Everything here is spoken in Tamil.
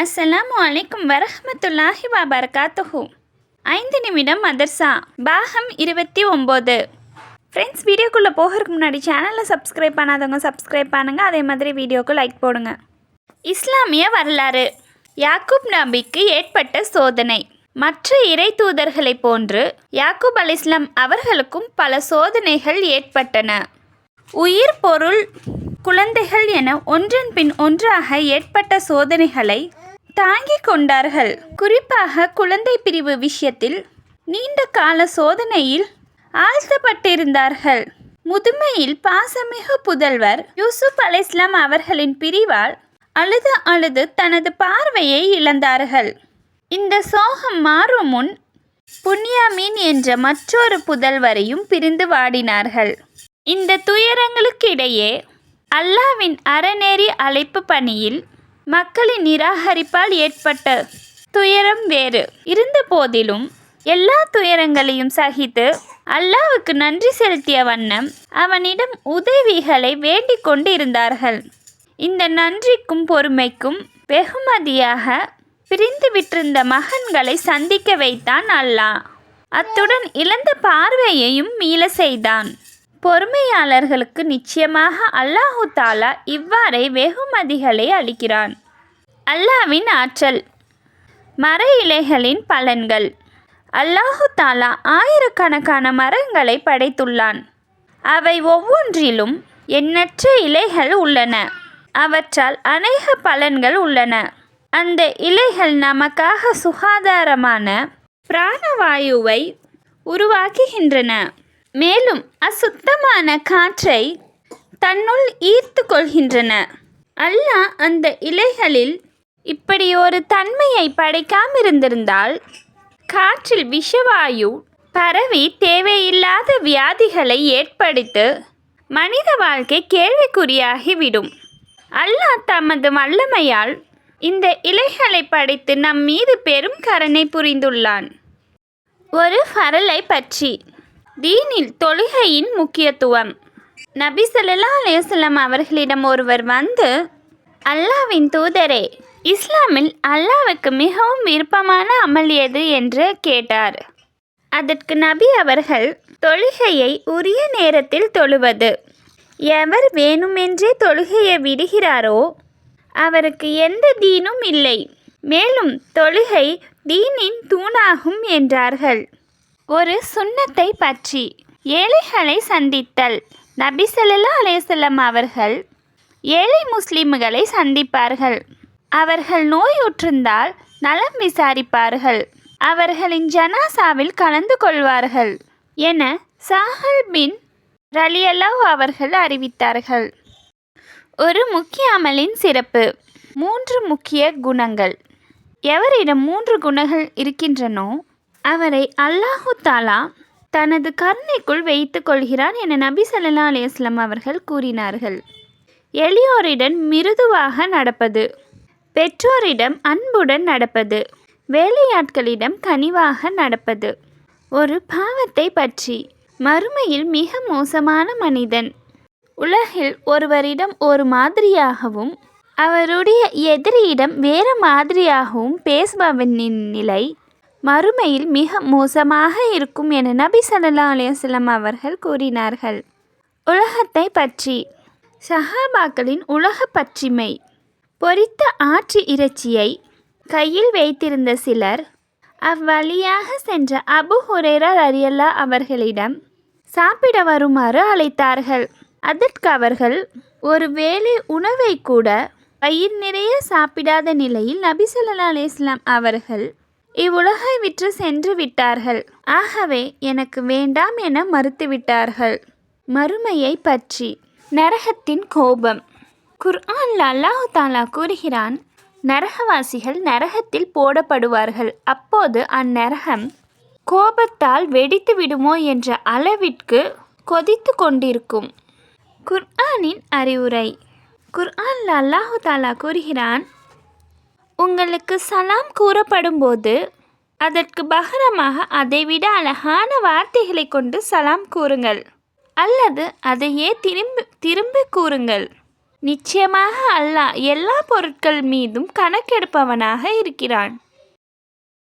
அஸ்ஸலாமு வலைக்கும் வரஹமத்துல்லாஹி வபரகாத்துஹு. ஐந்து நிமிடம் மதர்சா பாகம் இருபத்தி ஒம்பது. ஃப்ரெண்ட்ஸ் வீடியோக்குள்ளே போகிறதுக்கு முன்னாடி சேனலை சப்ஸ்கிரைப் பண்ணாதவங்க சப்ஸ்கிரைப் பண்ணுங்கள் அதே மாதிரி வீடியோக்கு லைக் போடுங்க. இஸ்லாமிய வரலாறு. யாக்கூப் நபிக்கு ஏற்பட்ட சோதனை. மற்ற இறை தூதர்களைப் போன்று யாக்கூப் அலிஸ்லாம் அவர்களுக்கும் பல சோதனைகள் ஏற்பட்டன. உயிர் பொருள் குழந்தைகள் என ஒன்றன் பின் ஒன்றாக ஏற்பட்ட சோதனைகளை தாங்கிக் கொண்டார்கள் குறிப்பாக குழந்தை பிரிவு விஷயத்தில் நீண்ட கால சோதனையில் ஆழ்த்தப்பட்டிருந்தார்கள். முதுமையில் பாசமிகு புதல்வர் யூசுப் அலைஸ்லாம் அவர்களின் பிரிவால் அழுது அழுது தனது பார்வையை இழந்தார்கள். இந்த சோகம் மாறும் முன் புன்யாமீன் என்ற மற்றொரு புதல்வரையும் பிரிந்து வாடினார்கள். இந்த துயரங்களுக்கிடையே அல்லாவின் அறநெறி அழைப்பு பணியில் மக்களின் நிராகரிப்பால் ஏற்பட்ட துயரம் வேறு. இருந்த போதிலும் எல்லா துயரங்களையும் சகித்து அல்லாவுக்கு நன்றி செலுத்திய வண்ணம் அவனிடம் உதவிகளை வேண்டிக் கொண்டு இருந்தார்கள் இந்த நன்றிக்கும் பொறுமைக்கும் வெகுமதியாக பிரிந்து விட்டிருந்த மகன்களை சந்திக்க வைத்தான் அல்லாஹ். அத்துடன் இழந்த பார்வையையும் மீள செய்தான். பொறுமையாளர்களுக்கு நிச்சயமாக அல்லாஹு தாலா இவ்வாறே வெகுமதிகளை அளிக்கிறான். அல்லாவின் ஆற்றல் மர இலைகளின் பலன்கள். அல்லாஹு தாலா ஆயிரக்கணக்கான மரங்களை படைத்துள்ளான். அவை ஒவ்வொன்றிலும் எண்ணற்ற இலைகள் உள்ளன. அவற்றால் அநேக பலன்கள் உள்ளன. அந்த இலைகள் நமக்காக சுகாதாரமான பிராணவாயுவை உருவாக்குகின்றன. மேலும் அசுத்தமான காற்றை தன்னுள் ஈர்த்து கொள்கின்றன அல்லாஹ் அந்த இலைகளில் இப்படி ஒரு தன்மையை படைக்காமிருந்திருந்தால் காற்றில் விஷவாயு பரவி தேவையில்லாத வியாதிகளை ஏற்படுத்து மனித வாழ்க்கை கேள்விக்குறியாகிவிடும். அல்லாஹ் தமது வல்லமையால் இந்த இலைகளை படைத்து நம் மீது பெரும் கருணை புரிந்துள்ளான். ஒரு ஃபரலை பற்றி தீனில் தொழுகையின் முக்கியத்துவம். நபி ஸல்லல்லாஹு அலைஹி அவர்களிடம் ஒருவர் வந்து அல்லாவின் தூதரே இஸ்லாமில் அல்லாவுக்கு மிகவும் விருப்பமான அமல் எது? என்று கேட்டார். அதற்கு நபி அவர்கள் தொழுகையை உரிய நேரத்தில் தொழுவது. எவர் வேணுமென்றே தொழுகையை விடுகிறாரோ அவருக்கு எந்த தீனும் இல்லை. மேலும் தொழுகை தீனின் தூணாகும் என்றார்கள். ஒரு சுண்ணத்தை பற்றி ஏழைகளை சந்தித்தல். நபி ஸல்லல்லாஹு அவர்கள் ஏழை முஸ்லிம்களை சந்திப்பார்கள். அவர்கள் நோயுற்றிருந்தால் நலம் விசாரிப்பார்கள். அவர்களின் ஜனாசாவில் கலந்து கொள்வார்கள் என சாஹல் பின் ரலியல்லாவ் அவர்கள் அறிவித்தார்கள். ஒரு முக்கிய அமலின் சிறப்பு மூன்று முக்கிய குணங்கள். எவரிடம் மூன்று குணங்கள் இருக்கின்றனோ அவரை அல்லாஹு தாலா தனது கருணைக்குள் வைத்து கொள்கிறான் என நபி சல்லா அலையம் அவர்கள் கூறினார்கள். எளியோரிடம் மிருதுவாக நடப்பது பெற்றோரிடம் அன்புடன் நடப்பது வேலையாட்களிடம் கனிவாக நடப்பது ஒரு பாவத்தை பற்றி மறுமையில் மிக மோசமான மனிதன் உலகில் ஒருவரிடம் ஒரு மாதிரியாகவும் அவருடைய எதிரியிடம் வேறு மாதிரியாகவும் பேசுபவனின் நிலை மறுமையில் மிக மோசமாக இருக்கும் என நபி சல்லா அலையம் அவர்கள் கூறினார்கள். உலகத்தை பற்றி. சஹாபாக்களின் உலக பற்றிமை. பொறித்த ஆற்று இறைச்சியை கையில் வைத்திருந்த சிலர் அவ்வழியாக சென்ற அபு ஹுரேரா அரியல்லா அவர்களிடம் சாப்பிட வருமாறு அழைத்தார்கள். அதற்கு அவர்கள் ஒரு வேளை உணவை கூட பயிர் நிறைய சாப்பிடாத நிலையில் நபி சொல்லா அலிஸ்லாம் அவர்கள் இவ்வுலகை விற்று சென்று விட்டார்கள். ஆகவே எனக்கு வேண்டாம் என மறுத்துவிட்டார்கள் மறுமையை பற்றி. நரகத்தின் கோபம். குர்ஆன்ல அல்லாஹு தாலா கூறுகிறான் நரகவாசிகள் நரகத்தில் போடப்படுவார்கள். அப்போது அந்நரகம் கோபத்தால் வெடித்து விடுமோ என்ற அளவிற்கு கொதித்து கொண்டிருக்கும். குர்ஆனின் அறிவுரை. குர்ஆன்ல அல்லாஹு தாலா கூறுகிறான் உங்களுக்கு சலாம் கூறப்படும்போது அதற்கு பகரமாக அதைவிட அழகான வார்த்தைகளை கொண்டு சலாம் கூறுங்கள். அல்லது அதையே திரும்பி திரும்ப கூறுங்கள். நிச்சயமாக அல்லாஹ் எல்லா பொருட்கள் மீதும் கணக்கெடுப்பவனாக இருக்கிறான்.